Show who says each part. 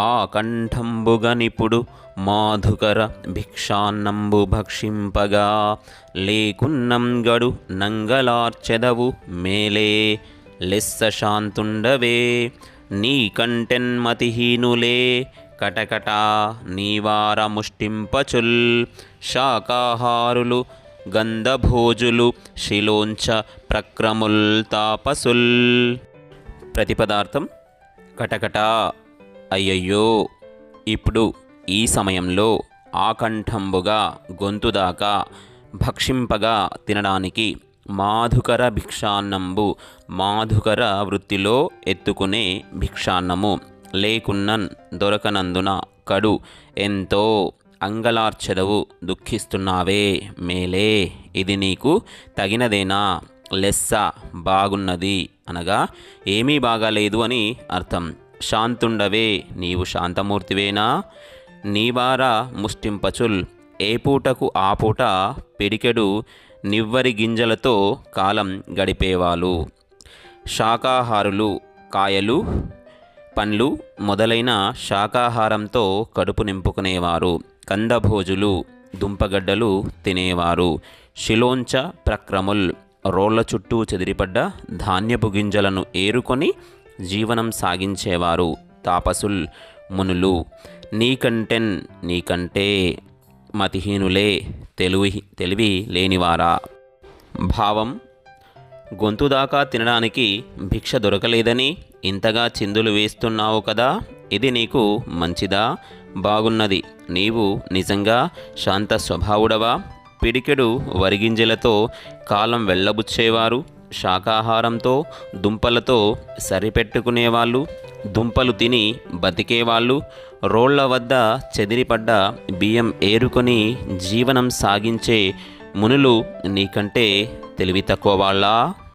Speaker 1: ఆ కంఠంబుగనిపుడు మాధుకర భిక్షాన్నంబు భక్షింపగా లేకున్నం గడు నంగలార్చెదవు మేలే లెస్స శాంతుండవే నీ కంటెన్మతిహీనులే కటకటా నీవార ముష్టింపచుల్ శాకాహారులు గంధభోజులు శిలోంచ ప్రక్రముల్ తాపసుల్ ప్రతిపదార్థం కటకట అయ్యయ్యో ఇప్పుడు ఈ సమయంలో ఆకంఠంబుగా గొంతు దాకా భక్షింపగా తినడానికి మాధుకర భిక్షాన్నంబు మాధుకర వృత్తిలో ఎత్తుకునే భిక్షాన్నము లేకున్నన్ దొరకనందున కడు ఎంతో అంగలార్చదవు దుఃఖిస్తున్నావే మేలే ఇది నీకు తగినదేనా? లెస్స బాగున్నది అనగా ఏమీ బాగాలేదు అని అర్థం. శాంతుండవే నీవు శాంతమూర్తివేనా? నీవార ముష్టింపచుల్ ఏ పూటకు ఆ పూట పిడికెడు నివ్వరి గింజలతో కాలం గడిపేవాళ్ళు శాకాహారులు కాయలు పండ్లు మొదలైన శాకాహారంతో కడుపు నింపుకునేవారు. కందభోజులు దుంపగడ్డలు తినేవారు. శిలోంచ ప్రక్రముల్ రోళ్ళ చుట్టూ చెదిరిపడ్డ ధాన్యపు గింజలను ఏరుకొని జీవనం సాగించేవారు తాపసుల్ మునులు. నీకంటెన్ నీకంటే మతిహీనులే తెలివి తెలివి లేనివారా? భావం గొంతు దాకా తినడానికి భిక్ష దొరకలేదని ఇంతగా చిందులు వేస్తున్నావు కదా ఇది నీకు మంచిదా? బాగున్నది. నీవు నిజంగా శాంత స్వభావుడవా? పిడికెడు వరిగింజలతో కాలం వెళ్ళబుచ్చేవారు. శాకాహారంతో దుంపలతో సరిపెట్టుకునేవాళ్ళు దుంపలు తిని బతికేవాళ్ళు రోళ్ళ వద్ద చెదిరిపడ్డ బియ్యం ఏరుకొని జీవనం సాగించే మునులు నీకంటే తెలివి తక్కువ వాళ్ళా?